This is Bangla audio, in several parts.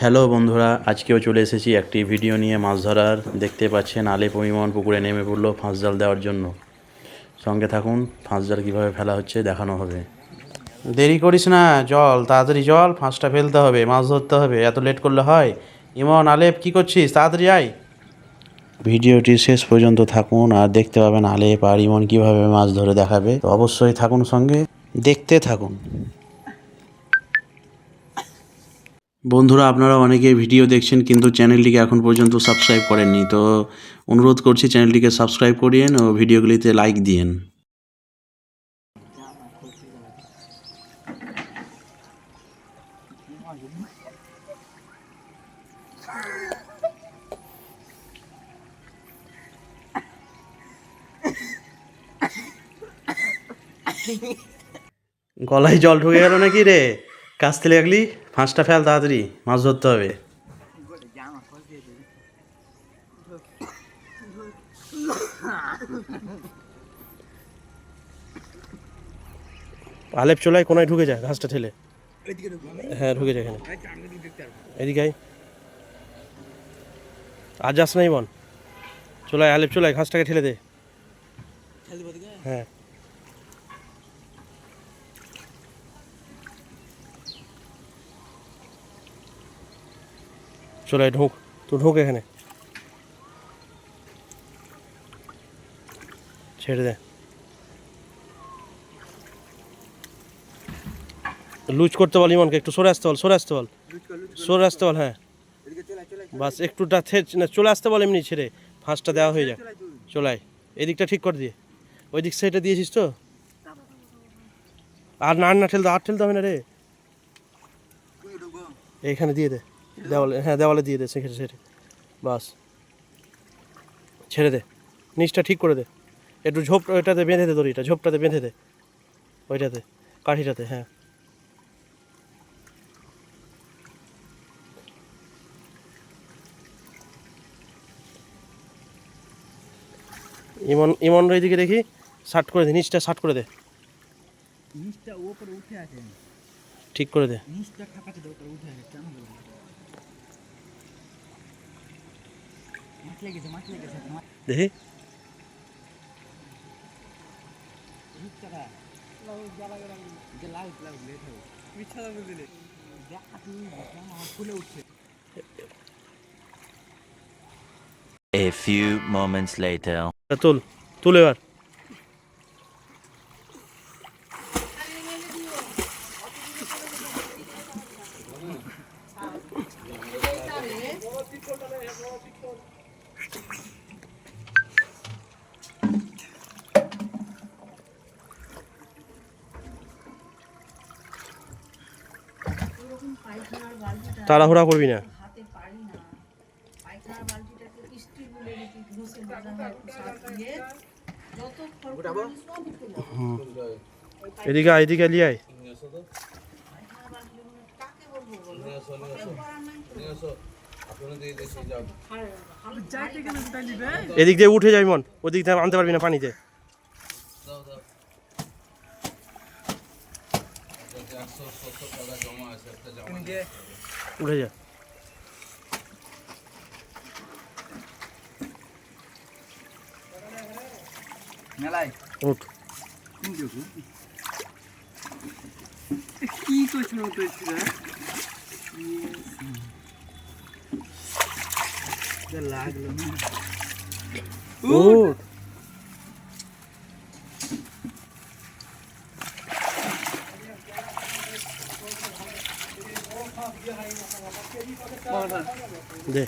হ্যালো বন্ধুরা, আজকেও চলে এসেছি একটি ভিডিও নিয়ে মাছ ধরার। দেখতে পাচ্ছেন আলে পরিমাণ পুকুরে নেমে পড়ল ফাঁস জাল দেওয়ার জন্য। সঙ্গে থাকুন, ফাঁস জাল কীভাবে ফেলা হচ্ছে দেখানো হবে। দেরি করিস না জল তাড়াতাড়ি জল ফাঁসটা ফেলতে হবে, মাছ ধরতে হবে, এত লেট করলে হয়। ইমন, আলেপ, কি করছিস? তাড়াতাড়ি আয়। ভিডিওটি শেষ পর্যন্ত থাকুন আর দেখতে পাবেন আলেপ আর ইমন কীভাবে মাছ ধরে দেখাবে। তো অবশ্যই থাকুন সঙ্গে, দেখতে থাকুন। বন্ধুরা, আপনারা অনেকে ভিডিও দেখছেন কিন্তু চ্যানেলটিকে এখন পর্যন্ত সাবস্ক্রাইব করেননি। তো অনুরোধ করছি চ্যানেলটিকে সাবস্ক্রাইব করিয়েন ও ভিডিওগুলিতে লাইক দিয়েন। গলায় জল ঢুকে গেল নাকি রে? কাছ থেকে লাগলি ফাঁসটা ফেল তাড়াতাড়ি, মাছ ধরতে হবে। আলেপ চলায় কোনায় ঢুকে যায়, ঘাসটা ঠেলে। হ্যাঁ ঢুকে যায় এখানে। এদিকে। আজ যাস নাই বন চলায়, আলেপ চলায়, ঘাসটাকে ঠেলে দে। হ্যাঁ। চলে ঢোক। তুই ঢোক এখানে। ছেড়ে দে। লুজ করতে বল ইমনকে, একটু সরে আসতে বল, সরে আসতে বল। সরে আসতে বল হ্যাঁ। বাস একটুটা থে- না, চলে আসতে বল এমনি, ছেড়ে। ফাঁসটা দেওয়া হয়ে যাক। চলাই এদিকটা ঠিক করে দিয়ে। ওই দিক সাইডটা দিয়েছিস তো? আর না না ঠেলতে, আর ঠেলতে হবে না রে। এইখানে দিয়ে দে। দেওয়ালে হ্যাঁ দেওয়ালে দিয়ে দে সেখানে সেটা বাস। ছেড়ে দে। নিচটা ঠিক করে দে। একটু ঝোপ ওইটাতে বেঁধে দে দড়িটা ঝোপটাতে বেঁধে দে। ওইটাতে কাঠিটাতে হ্যাঁ। ইমন ইমন ওইদিকে দেখি শার্ট করে দে নিচটা শার্ট করে দে। নিচটা ওপরে উঠে আছে ঠিক করে দে। নিচটা খাপাতে ওপরে উঠে আছে কেন বলব মাছ লেগেছে মাছ লেগেছে মাছ দেখি টাকা যে লাল লাল লেট হবে মিথ্যা দাম দিলে দেখা তুই আমার ফুলে উঠছে A few moments later. তুল তুল এবার তাড়াহুড়া করবি না। এদিকে এদিকে লিয়ে আয়। বালতিগুলো এদিক দিয়ে উঠে যাবি মন, ওদিক দিয়ে আনতে পারবি না পানিতে। উঠে যা। কি করছিল লাগল না উঠ দে।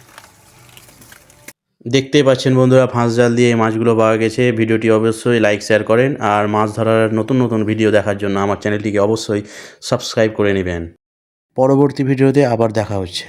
দেখতেই পাচ্ছেন বন্ধুরা, ফাঁস জাল দিয়ে এই মাছগুলো পাওয়া গেছে। ভিডিওটি অবশ্যই লাইক শেয়ার করেন আর মাছ ধরার নতুন নতুন ভিডিও দেখার জন্য আমার চ্যানেলটিকে অবশ্যই সাবস্ক্রাইব করে নেবেন। পরবর্তী ভিডিওতে আবার দেখা হচ্ছে।